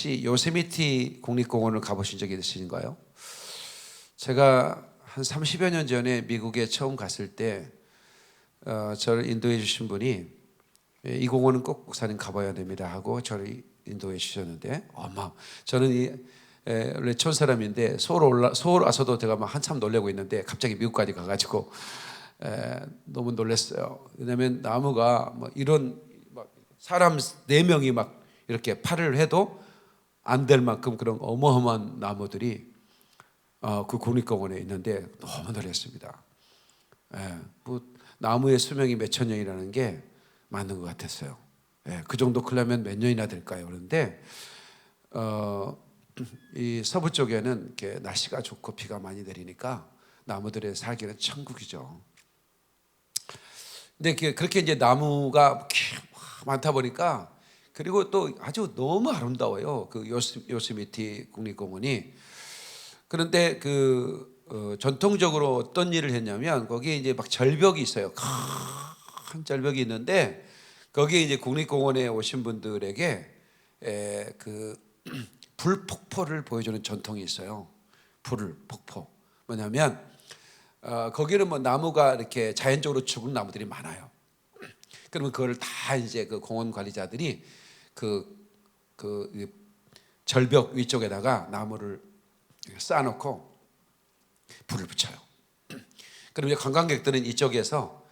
혹시 요세미티 국립공원을 가보신 적이 있으신가요? 제가 한 30여 년 전에 미국에 처음 갔을 때 어, 저를 인도해 주신 분이 예, 이 공원은 꼭 목사님 가봐야 됩니다 하고 저를 인도해 주셨는데 어마 저는 이 에, 원래 촌 사람인데 서울 올라 서울 와서도 제가 막 한참 놀래고 있는데 갑자기 미국까지 가가지고 에, 너무 놀랐어요. 왜냐하면 나무가 뭐 이런 막 사람 네 명이 막 이렇게 팔을 해도 안 될 만큼 그런 어마어마한 나무들이 어, 그 국립공원에 있는데 너무 놀랐습니다. 예, 뭐 나무의 수명이 몇천 년이라는 게 맞는 것 같았어요. 예, 그 정도 크려면 몇 년이나 될까요? 그런데 어, 이 서부 쪽에는 이렇게 날씨가 좋고 비가 많이 내리니까 나무들의 살기는 천국이죠. 근데 그- 그렇게 이제 나무가 많다 보니까 그리고 또 아주 너무 아름다워요. 그 요스, 요스미티 국립공원이. 그런데 그 어, 전통적으로 어떤 일을 했냐면 거기에 이제 막 절벽이 있어요. 큰 절벽이 있는데 거기에 이제 국립공원에 오신 분들에게 에, 그 불폭포를 보여주는 전통이 있어요. 불을 폭포 뭐냐면 어, 거기는 뭐 나무가 이렇게 자연적으로 죽은 나무들이 많아요. 그러면 그걸 다 이제 그 공원 관리자들이 그, 그이 절벽 위쪽에다가 나무를 쌓아놓고 불을 붙여요. 그럼 이제 관광객들은 이쪽에서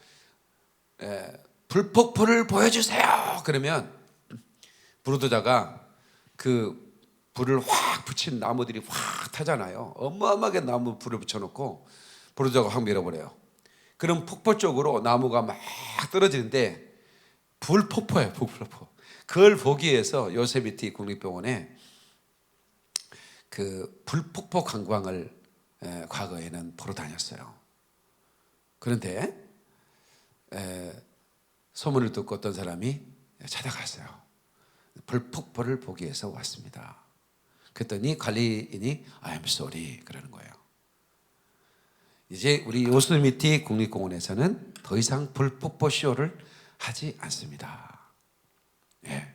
에, 불폭포를 보여주세요. 그러면 부르드자가 그 불을 확 붙인 나무들이 확 타잖아요. 어마어마하게 나무 불을 붙여놓고 부르드자가 확 밀어버려요. 그럼 폭포 쪽으로 나무가 막 떨어지는데 불폭포예요, 불폭포. 그걸 보기 위해서 요세미티 국립병원에 그 불폭포 관광을 에, 과거에는 보러 다녔어요. 그런데 에, 소문을 듣고 어떤 사람이 찾아갔어요. 불폭포를 보기 위해서 왔습니다. 그랬더니 관리인이 I'm sorry 그러는 거예요. 이제 우리 요스미티 국립공원에서는 더 이상 불폭포 쇼를 하지 않습니다. 예.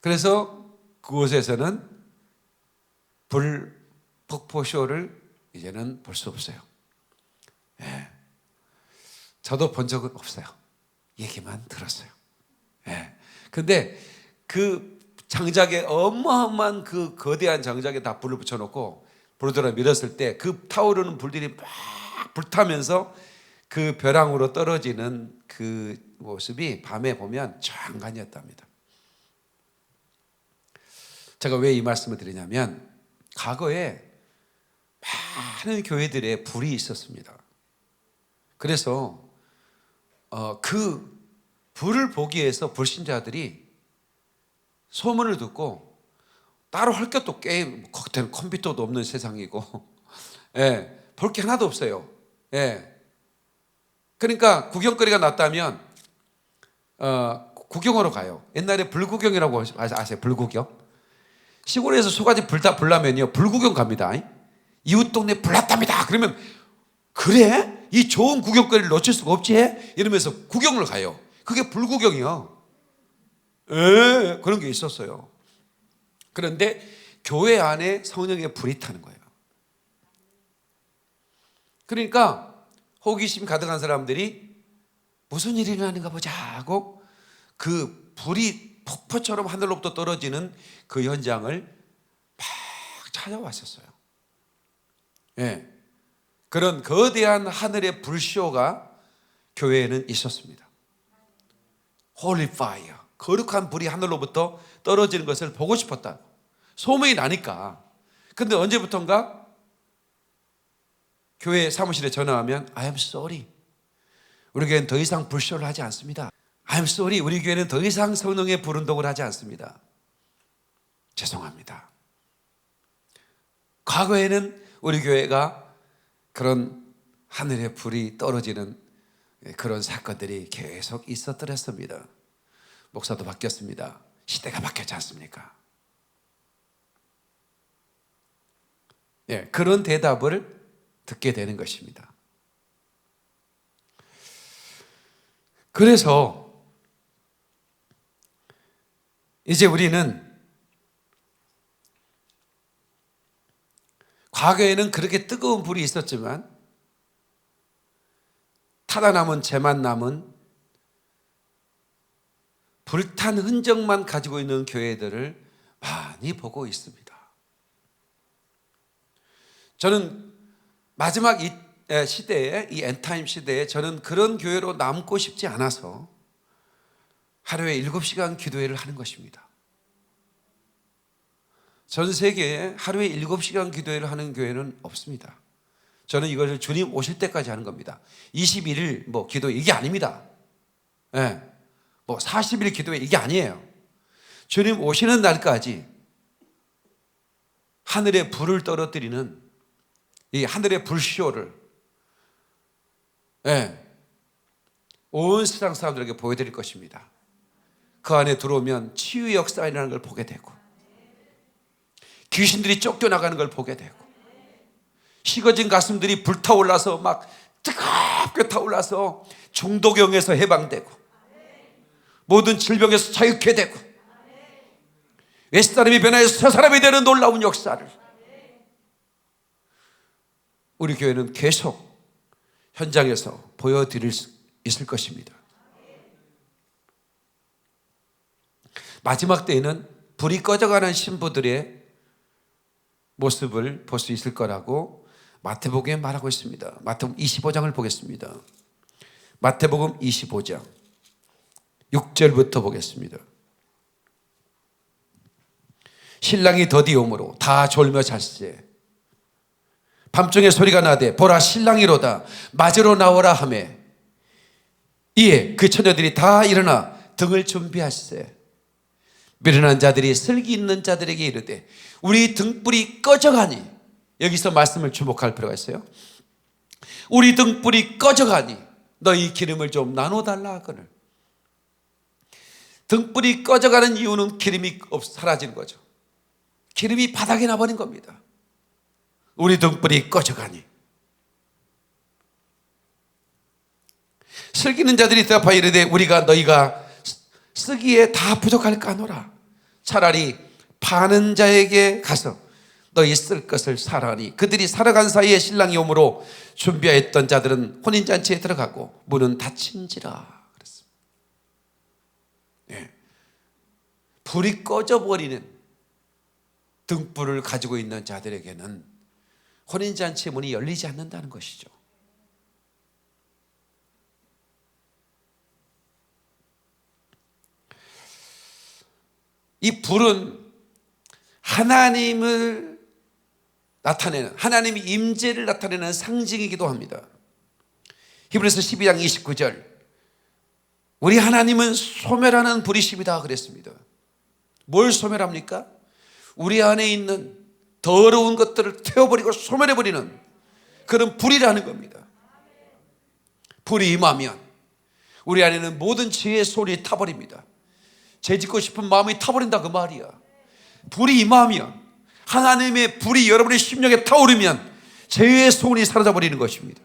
그래서 그곳에서는 불 폭포 쇼를 이제는 볼 수 없어요. 예. 저도 본 적은 없어요. 얘기만 들었어요. 예. 근데 그 장작에 어마어마한 그 거대한 장작에 다 불을 붙여놓고 불들어 밀었을 때 그 타오르는 불들이 막 불타면서 그 벼랑으로 떨어지는 그 모습이 밤에 보면 장관이었답니다. 제가 왜 이 말씀을 드리냐면 과거에 많은 교회들에 불이 있었습니다. 그래서 어, 그 불을 보기 위해서 불신자들이 소문을 듣고 따로 할 것도 게임, 컴퓨터도 없는 세상이고, 예, 볼 게 하나도 없어요. 예. 그러니까 구경거리가 났다면, 어, 구경하러 가요. 옛날에 불구경이라고 아세요? 불구경? 시골에서 소가지 불다 불나면요, 불구경 갑니다. 이웃 동네 불났답니다. 그러면, 그래? 이 좋은 구경거리를 놓칠 수가 없지? 이러면서 구경을 가요. 그게 불구경이요. 예, 그런 게 있었어요. 그런데 교회 안에 성령의 불이 타는 거예요. 그러니까 호기심 가득한 사람들이 무슨 일이 일어나는가 보자 하고 그 불이 폭포처럼 하늘로부터 떨어지는 그 현장을 막 찾아왔었어요. 예. 그런 거대한 하늘의 불쇼가 교회에는 있었습니다. 홀리 파이어. 거룩한 불이 하늘로부터 떨어지는 것을 보고 싶었다. 소문이 나니까. 근데 언제부턴가 교회 사무실에 전화하면 I am sorry. 우리 교회는 더 이상 불쇼를 하지 않습니다. I am sorry. 우리 교회는 더 이상 성령의 불운동을 하지 않습니다. 죄송합니다. 과거에는 우리 교회가 그런 하늘의 불이 떨어지는 그런 사건들이 계속 있었더랬습니다. 목사도 바뀌었습니다. 시대가 바뀌었지 않습니까? 예, 그런 대답을 듣게 되는 것입니다. 그래서 이제 우리는 과거에는 그렇게 뜨거운 불이 있었지만 타다 남은 재만 남은 불탄 흔적만 가지고 있는 교회들을 많이 보고 있습니다. 저는 마지막 이 시대에 이 엔타임 시대에 저는 그런 교회로 남고 싶지 않아서 하루에 7시간 기도회를 하는 것입니다. 전 세계에 하루에 7시간 기도회를 하는 교회는 없습니다. 저는 이것을 주님 오실 때까지 하는 겁니다. 21일 뭐 기도 이게 아닙니다. 예. 네. 뭐 40일 기도회 이게 아니에요. 주님 오시는 날까지 하늘에 불을 떨어뜨리는 이 하늘의 불쇼를 예. 온 세상 사람들에게 보여드릴 것입니다. 그 안에 들어오면 치유 역사라는 걸 보게 되고 귀신들이 쫓겨나가는 걸 보게 되고 식어진 가슴들이 불타올라서 막 뜨겁게 타올라서 중독형에서 해방되고 모든 질병에서 자유케 되고 웨스사람이 변화해서 서사람이 되는 놀라운 역사를 우리 교회는 계속 현장에서 보여드릴 수 있을 것입니다. 마지막 때에는 불이 꺼져가는 신부들의 모습을 볼 수 있을 거라고 마태복음에 말하고 있습니다. 마태복음 25장을 보겠습니다. 마태복음 25장 6절부터 보겠습니다. 신랑이 더디오므로 다 졸며 잤세. 밤중에 소리가 나되 보라 신랑이로다 맞으러 나오라 하매 이에 그 처녀들이 다 일어나 등을 준비하세. 미련한 자들이 슬기 있는 자들에게 이르되 우리 등불이 꺼져가니 여기서 말씀을 주목할 필요가 있어요. 우리 등불이 꺼져가니 너희 기름을 좀 나눠달라 하거늘. 등불이 꺼져가는 이유는 기름이 사라지는 거죠. 기름이 바닥에 나버린 겁니다. 우리 등불이 꺼져가니. 슬기는 자들이 대답하여 이르되 우리가 너희가 쓰기에 다 부족할까 하노라. 차라리 파는 자에게 가서 너희 쓸 것을 사라니 그들이 살아간 사이에 신랑이 오므로 준비하였던 자들은 혼인잔치에 들어가고 문은 닫힌지라. 네. 불이 꺼져버리는 등불을 가지고 있는 자들에게는 혼인 잔치 문이 열리지 않는다는 것이죠. 이 불은 하나님을 나타내는 하나님의 임재를 나타내는 상징이기도 합니다. 히브리서 12장 29절 우리 하나님은 소멸하는 불이십니다 그랬습니다. 뭘 소멸합니까? 우리 안에 있는 더러운 것들을 태워버리고 소멸해버리는 그런 불이라는 겁니다. 불이 임하면 우리 안에는 모든 지혜의 소리 타버립니다. 죄 짓고 싶은 마음이 타버린다 그 말이야. 불이 임하면 하나님의 불이 여러분의 심령에 타오르면 죄의 소원이 사라져 버리는 것입니다.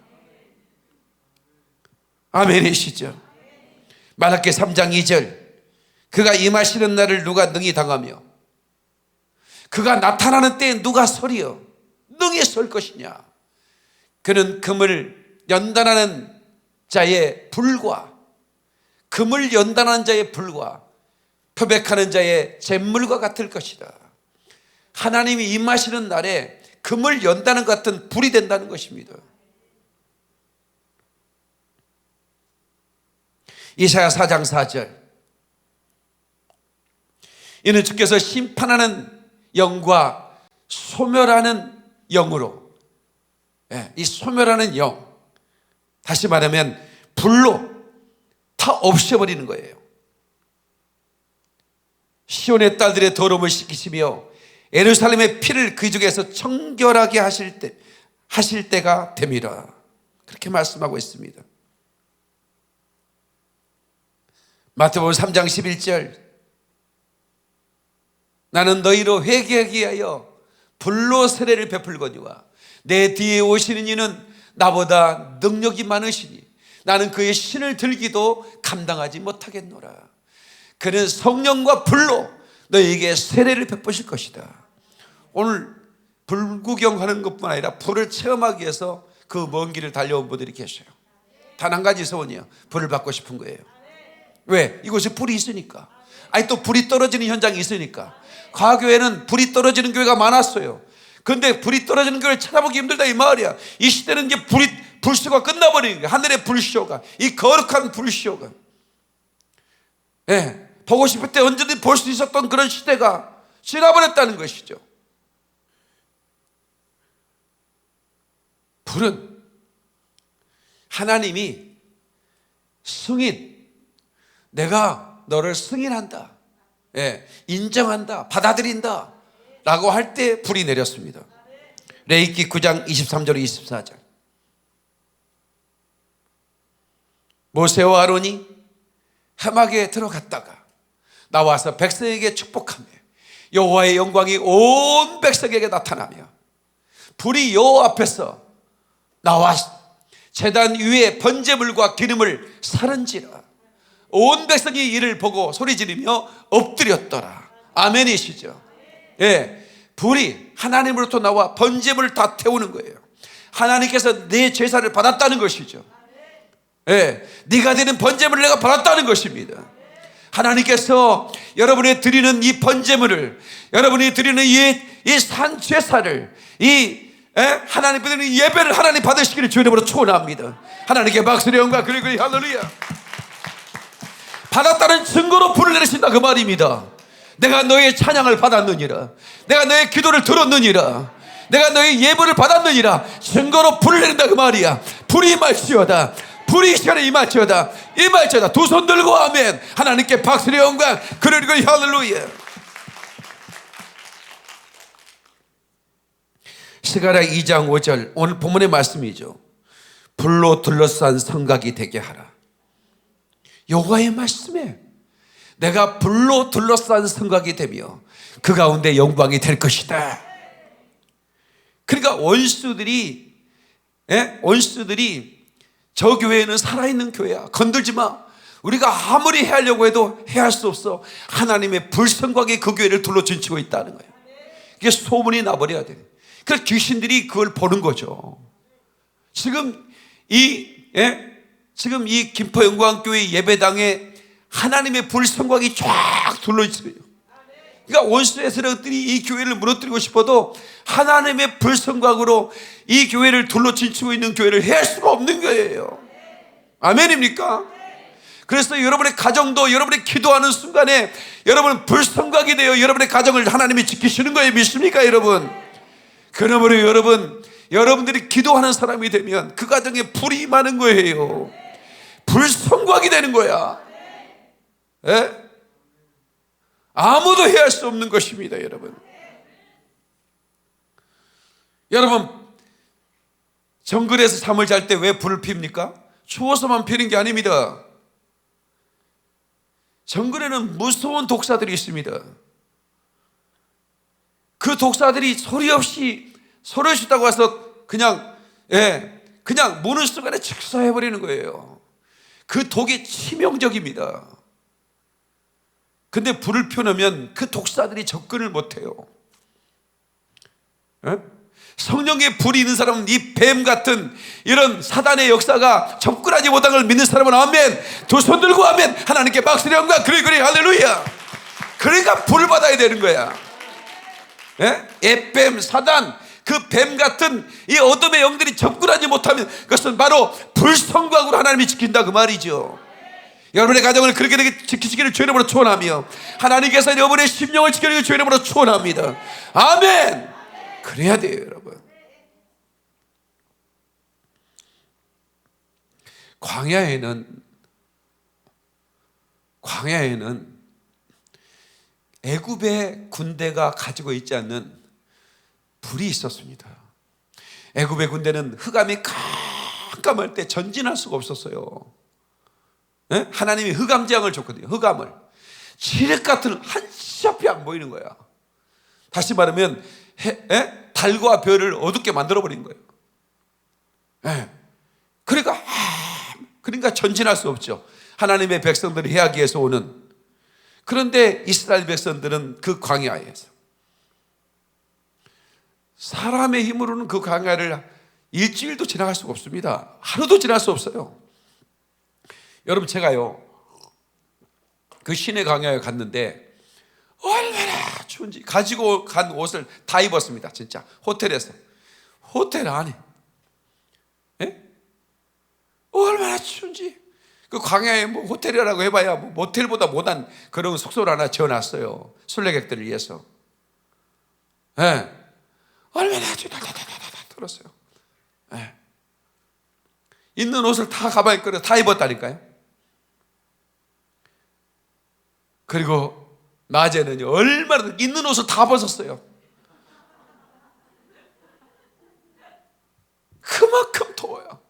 아멘이시죠? 말라기 3장 2절 그가 임하시는 날을 누가 능히 당하며 그가 나타나는 때에 누가 서리요 능히 설 것이냐 그는 금을 연단하는 자의 불과 금을 연단하는 자의 불과 표백하는 자의 잿물과 같을 것이다. 하나님이 임하시는 날에 금을 연다는 같은 불이 된다는 것입니다. 이사야 4장 4절 이는 주께서 심판하는 영과 소멸하는 영으로 예, 이 소멸하는 영 다시 말하면 불로 다 없애버리는 거예요. 시온의 딸들의 더러움을 씻기시며 예루살렘의 피를 그 중에서 청결하게 하실 때 하실 때가 됨이라 그렇게 말씀하고 있습니다. 마태복음 3장 11절 나는 너희로 회개하기 위하여 불로 세례를 베풀거니와 내 뒤에 오시는 이는 나보다 능력이 많으시니 나는 그의 신을 들기도 감당하지 못하겠노라. 그는 성령과 불로 너에게 세례를 베푸실 것이다. 오늘 불구경하는 것뿐 아니라 불을 체험하기 위해서 그 먼 길을 달려온 분들이 계셔요. 단 한 가지 소원이요. 불을 받고 싶은 거예요. 왜? 이곳에 불이 있으니까. 아니 또 불이 떨어지는 현장이 있으니까. 과교회는 불이 떨어지는 교회가 많았어요. 근데 불이 떨어지는 교회를 찾아보기 힘들다 이 말이야. 이 시대는 이제 불이 불쇼가 끝나버리는 거야. 하늘의 불쇼가 이 거룩한 불쇼가. 예, 보고 싶을 때 언제든 볼 수 있었던 그런 시대가 지나버렸다는 것이죠. 불은 하나님이 승인, 내가 너를 승인한다. 예, 인정한다. 받아들인다. 라고 할 때 불이 내렸습니다. 레이기 9장 23절 24절. 모세와 아론이 해막에 들어갔다가 나와서 백성에게 축복하며 여호와의 영광이 온 백성에게 나타나며 불이 여호와 앞에서 나와 제단 위에 번제물과 기름을 사른지라 온 백성이 이를 보고 소리 지르며 엎드렸더라. 아멘이시죠? 예. 불이 하나님으로부터 나와 번제물을 다 태우는 거예요. 하나님께서 내 제사를 받았다는 것이죠. 예. 네가 드리는 번제물을 내가 받았다는 것입니다. 하나님께서 여러분이 드리는 이 번제물을 여러분이 드리는 이산 제사를 이 에? 하나님 드리는 이 예배를 하나님 받으시기를 주의 이름으로 축원합니다. 하나님께 박수의 영광 그리고 할렐루야. 받았다는 증거로 불을 내리신다 그 말입니다. 내가 너의 찬양을 받았느니라. 내가 너의 기도를 들었느니라. 내가 너의 예배를 받았느니라. 증거로 불을 내린다 그 말이야. 불이 임할지어다. 불이 이 시간에 임할지어다. 임할지어다. 두 손 들고 아멘. 하나님께 박수의 영광 그리고 할렐루야. 스가랴 2장 5절 오늘 본문의 말씀이죠. 불로 둘러싼 성곽이 되게 하라. 여호와의 말씀에 내가 불로 둘러싼 성곽이 되며 그 가운데 영광이 될 것이다. 그러니까 원수들이 예? 원수들이 저 교회는 살아있는 교회야. 건들지 마. 우리가 아무리 해하려고 해도 해할 수 없어. 하나님의 불성곽이 그 교회를 둘러 진치고 있다는 거예요. 이게 소문이 나버려야 돼. 그 귀신들이 그걸 보는 거죠. 지금 이 예? 지금 이 김포 영광교회 예배당에 하나님의 불성곽이 쫙 둘러 있어요. 그러니까 원수의 세력들이 이 교회를 무너뜨리고 싶어도 하나님의 불성곽으로 이 교회를 둘러 진치고 있는 교회를 해할 수가 없는 거예요. 아멘입니까? 그래서 여러분의 가정도 여러분이 기도하는 순간에 여러분 불성곽이 되어 여러분의 가정을 하나님이 지키시는 거예요. 믿습니까, 여러분? 그러므로 여러분, 여러분들이 기도하는 사람이 되면 그 가정에 불이 임하는 거예요. 불성곽이 되는 거야. 예? 아무도 해할 수 없는 것입니다, 여러분. 여러분, 정글에서 잠을 잘 때 왜 불을 핍니까? 추워서만 피는 게 아닙니다. 정글에는 무서운 독사들이 있습니다. 그 독사들이 소리 없이 소리 없이 다고 와서 그냥 예 그냥 무는 순간에 직사해 버리는 거예요. 그 독이 치명적입니다. 근데 불을 펴놓으면 그 독사들이 접근을 못해요. 예? 성령의 불이 있는 사람은 이 뱀 같은 이런 사단의 역사가 접근하지 못한 걸 믿는 사람은 아멘. 두 손 들고 아멘. 하나님께 박수를 영광 그리 그리 할렐루야. 그러니까 불을 받아야 되는 거야. 예? 애뱀, 사단, 그 뱀 같은 이 어둠의 영들이 접근하지 못하면 그것은 바로 불성곽으로 하나님이 지킨다 그 말이죠. 여러분의 가정을 그렇게 지키시기를 주의 이름으로 축원하며 하나님께서 여러분의 심령을 지키기를 주의 이름으로 축원합니다. 아멘. 그래야 돼요, 여러분. 광야에는 광야에는 애굽의 군대가 가지고 있지 않는 불이 있었습니다. 애굽의 군대는 흑암이 깜깜할 때 전진할 수가 없었어요. 네? 하나님이 흑암 재앙을 줬거든요. 흑암을. 지륵 같은 한치 앞이 안 보이는 거야. 다시 말하면 해, 에? 달과 별을 어둡게 만들어 버린 거예요. 에. 그러니까 아, 그러니까 전진할 수 없죠. 하나님의 백성들이 해하기 위해서 오는 그런데 이스라엘 백성들은 그 광야에서 사람의 힘으로는 그 광야를 일주일도 지나갈 수가 없습니다. 하루도 지날 수 없어요. 여러분 제가요 그 시내 광야에 갔는데 얼마나 추운지 가지고 간 옷을 다 입었습니다. 진짜 호텔에서 호텔 안에 예? 얼마나 추운지 그 광야에 뭐 호텔이라고 해봐야 뭐 모텔보다 못한 그런 숙소를 하나 지어놨어요. 순례객들을 위해서. 예. 얼마나 들었어요. 예. 있는 옷을 다 가방에 끌어 다 입었다니까요. 그리고 낮에는 얼마나 있는 옷을 다 벗었어요. 그만큼 더워요.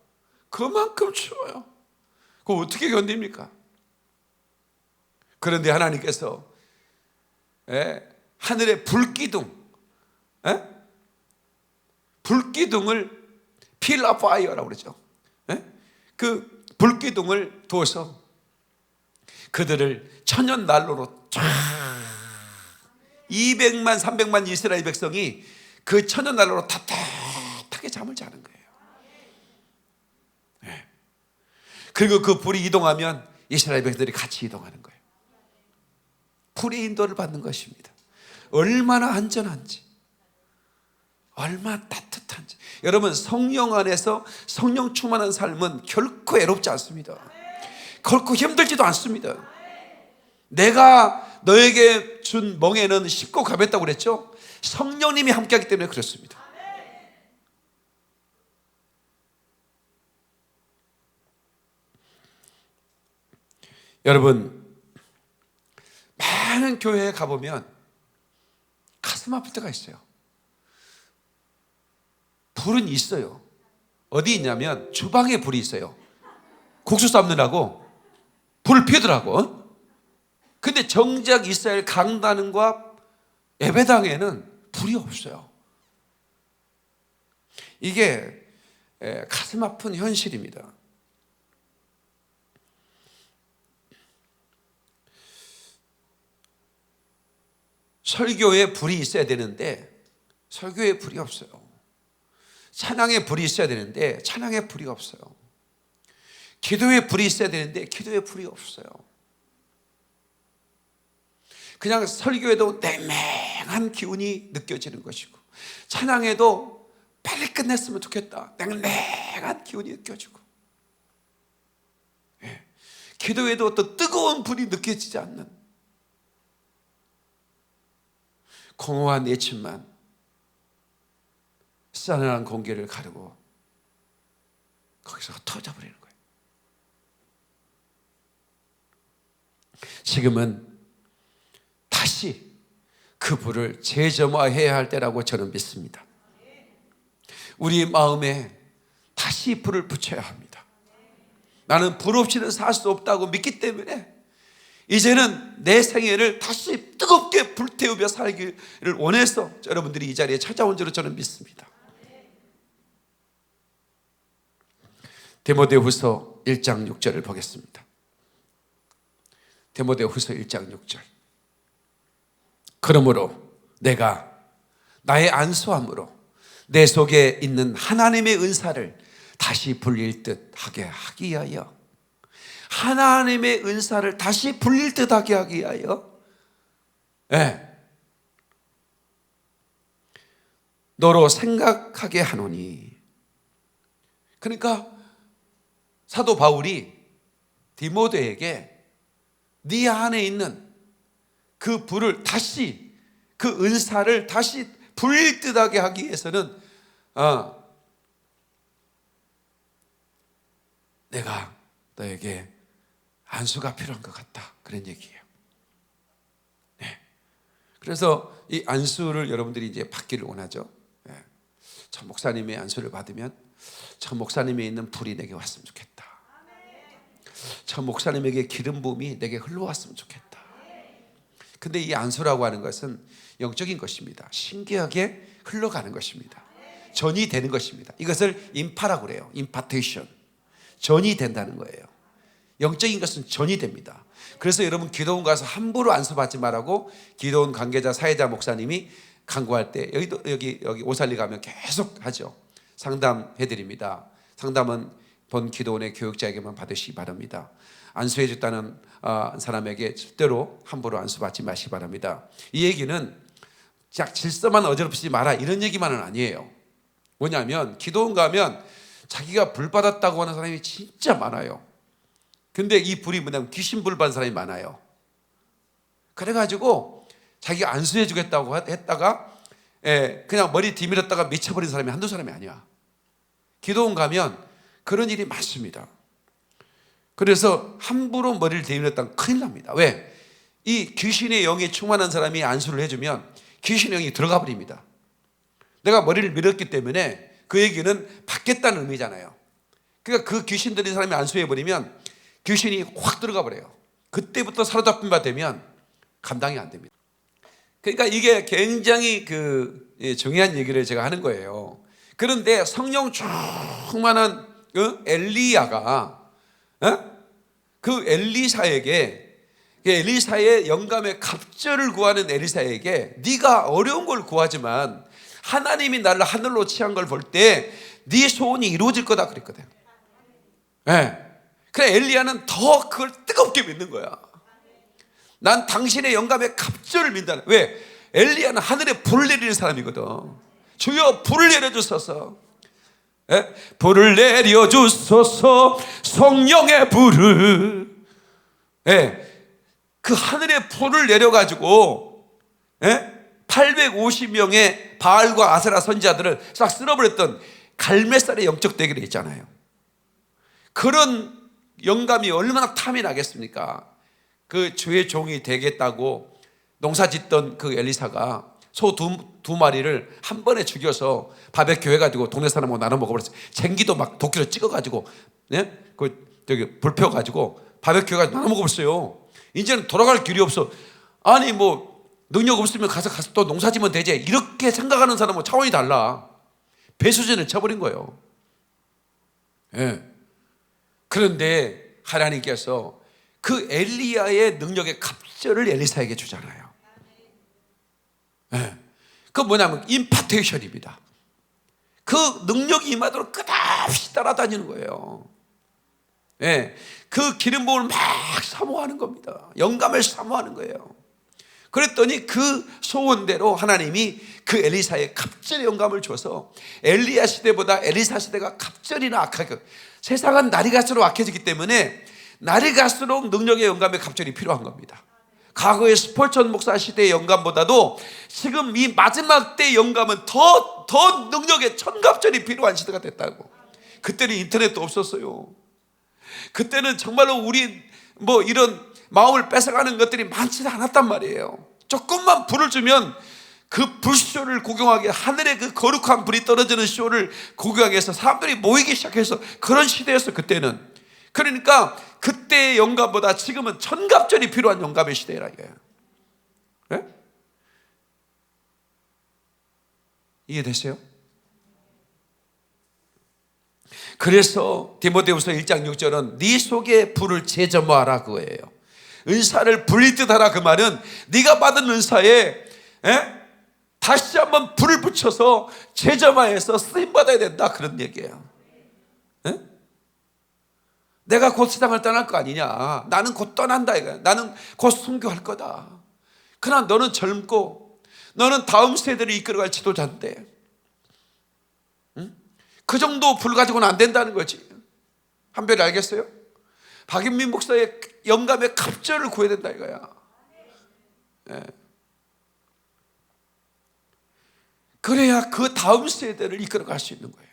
그만큼 추워요. 그거 어떻게 견딥니까? 그런데 하나님께서 예, 하늘의 불기둥, 예? 불기둥을 필라 파이어라고 그러죠. 예? 그 불기둥을 두어서 그들을 천연 난로로 쫙 200만 300만 이스라엘 백성이 그 천연 난로로 따뜻하게 잠을 자는 거예요. 예. 그리고 그 불이 이동하면 이스라엘 백성들이 같이 이동하는 거예요. 불의 인도를 받는 것입니다. 얼마나 안전한지, 얼마나 따뜻한지. 여러분 성령 안에서 성령 충만한 삶은 결코 애롭지 않습니다. 결코 힘들지도 않습니다. 내가 너에게 준 멍에는 쉽고 가볍다고 그랬죠? 성령님이 함께하기 때문에 그렇습니다. 여러분 많은 교회에 가보면 가슴 아플 때가 있어요. 불은 있어요. 어디 있냐면 주방에 불이 있어요. 국수 삶느라고 불을 피우더라고. 어? 근데 정작 이스라엘 강단과 예배당에는 불이 없어요. 이게 에, 가슴 아픈 현실입니다. 설교에 불이 있어야 되는데 설교에 불이 없어요. 찬양에 불이 있어야 되는데 찬양에 불이 없어요. 기도에 불이 있어야 되는데 기도에 불이 없어요. 그냥 설교에도 냉랭한 기운이 느껴지는 것이고 찬양에도 빨리 끝냈으면 좋겠다. 냉랭한 기운이 느껴지고 예. 기도에도 어떤 뜨거운 불이 느껴지지 않는 공허한 내침만 싸늘한 공기를 가르고 거기서 터져버리는 거예요. 지금은 다시 그 불을 재점화해야 할 때라고 저는 믿습니다. 우리 마음에 다시 불을 붙여야 합니다. 나는 불 없이는 살 수 없다고 믿기 때문에 이제는 내 생애를 다시 뜨겁게 불태우며 살기를 원해서 여러분들이 이 자리에 찾아온 줄로 저는 믿습니다. 데모데후서 1장 6절을 보겠습니다. 데모데후서 1장 6절. 그러므로 내가 나의 안수함으로 내 속에 있는 하나님의 은사를 다시 불릴 듯 하게 하기 위하여 하나님의 은사를 다시 불릴 듯 하게 하기 위하여 예. 너로 생각하게 하노니 그러니까 사도 바울이 디모데에게 네 안에 있는 그 불을 다시 그 은사를 다시 불릴 듯하게 하기 위해서는 어, 내가 너에게 안수가 필요한 것 같다 그런 얘기예요. 네. 그래서 이 안수를 여러분들이 이제 받기를 원하죠. 네. 저 목사님의 안수를 받으면 저 목사님에 있는 불이 내게 왔으면 좋겠다. 저 목사님에게 기름 부음이 내게 흘러왔으면 좋겠다. 근데 이 안수라고 하는 것은 영적인 것입니다. 신기하게 흘러가는 것입니다. 전이 되는 것입니다. 이것을 인파라고 그래요. 임파테이션. 전이 된다는 거예요. 영적인 것은 전이 됩니다. 그래서 여러분 기도원 가서 함부로 안수 받지 말라고 기도원 관계자 사회자 목사님이 강구할 때 여기도 여기 여기 오살리 가면 계속 하죠. 상담해 드립니다. 상담은 본 기도원의 교육자에게만 받으시기 바랍니다. 안수해 줬다는 아, 사람에게 절대로 함부로 안수 받지 마시기 바랍니다. 이 얘기는 자 질서만 어지럽히지 마라 이런 얘기만은 아니에요. 뭐냐면 기도원 가면 자기가 불 받았다고 하는 사람이 진짜 많아요. 근데 이 불이 뭐냐면 귀신 불 받은 사람이 많아요. 그래가지고 자기가 안수해 주겠다고 했다가 예, 그냥 머리 뒤밀었다가 미쳐버린 사람이 한두 사람이 아니야. 기도원 가면 그런 일이 많습니다. 그래서 함부로 머리를 대밀었다면 큰일 납니다. 왜? 이 귀신의 영에 충만한 사람이 안수를 해주면 귀신의 영이 들어가 버립니다. 내가 머리를 밀었기 때문에 그 얘기는 받겠다는 의미잖아요. 그러니까 그 귀신 들인 사람이 안수해 버리면 귀신이 확 들어가 버려요. 그때부터 사로잡힌 바 되면 감당이 안 됩니다. 그러니까 이게 굉장히 그 예, 중요한 얘기를 제가 하는 거예요. 그런데 성령 충만한 그 엘리야가 어? 그 엘리사에게 그 엘리사의 영감의 갑절을 구하는 엘리사에게 네가 어려운 걸 구하지만 하나님이 나를 하늘로 취한 걸 볼 때 네 소원이 이루어질 거다 그랬거든. 예. 네. 그래 엘리야는 더 그걸 뜨겁게 믿는 거야. 난 당신의 영감의 갑절을 믿는다. 왜? 엘리야는 하늘에 불을 내리는 사람이거든. 주여 불을 내려 주소서. 예? 불을 내려 주소서 성령의 불을 예? 그 하늘에 불을 내려 가지고 예? 850명의 바알과 아세라 선지자들을 싹 쓸어버렸던 갈매살의 영적 대결이 있잖아요. 그런 영감이 얼마나 탐이 나겠습니까? 그 주의 종이 되겠다고 농사 짓던 그 엘리사가 소 두 두 마리를 한 번에 죽여서 바베큐 해가지고 동네 사람하고 나눠 먹어버렸어요. 쟁기도 막 도끼로 찍어가지고, 네? 그, 저기, 불 펴가지고 바베큐 해가지고 나눠 먹어버렸어요. 이제는 돌아갈 길이 없어. 아니, 뭐, 능력 없으면 가서 가서 또 농사 지면 되지. 이렇게 생각하는 사람은 차원이 달라. 배수진을 쳐버린 거예요. 예. 네. 그런데 하나님께서 그 엘리야의 능력의 갑절을 엘리사에게 주잖아요. 네. 그 뭐냐면 임파테이션입니다. 그 능력이 임하도록 끝없이 따라다니는 거예요. 네. 그 기름 부음을 막 사모하는 겁니다. 영감을 사모하는 거예요. 그랬더니 그 소원대로 하나님이 그 엘리사의 갑절의 영감을 줘서 엘리야 시대보다 엘리사 시대가 갑절이나 악하게 세상은 날이 갈수록 악해지기 때문에 날이 갈수록 능력의 영감의 갑절이 필요한 겁니다. 과거의 스폴천 목사 시대의 영감보다도 지금 이 마지막 때 영감은 더, 더 능력의 천갑절이 필요한 시대가 됐다고. 그때는 인터넷도 없었어요. 그때는 정말로 우리 뭐 이런 마음을 뺏어가는 것들이 많지는 않았단 말이에요. 조금만 불을 주면 그 불쇼를 구경하게 하늘에 그 거룩한 불이 떨어지는 쇼를 구경하기 위해서 사람들이 모이기 시작해서 그런 시대였어 그때는. 그러니까 그때의 영감보다 지금은 천갑절이 필요한 영감의 시대라 이거예요. 네? 이해되세요? 그래서 디모데후서 1장 6절은 네 속에 불을 제점하라 그거예요. 은사를 불리듯 하라 그 말은 네가 받은 은사에 에? 다시 한번 불을 붙여서 제점화해서 쓰임 받아야 된다 그런 얘기예요. 에? 내가 곧 세상을 떠날 거 아니냐. 나는 곧 떠난다 이거야. 나는 곧 순교할 거다. 그러나 너는 젊고 너는 다음 세대를 이끌어갈 지도자인데 응? 그 정도 불 가지고는 안 된다는 거지. 한별이 알겠어요? 박인민 목사의 영감의 갑절을 구해야 된다 이거야. 예. 그래야 그 다음 세대를 이끌어갈 수 있는 거예요.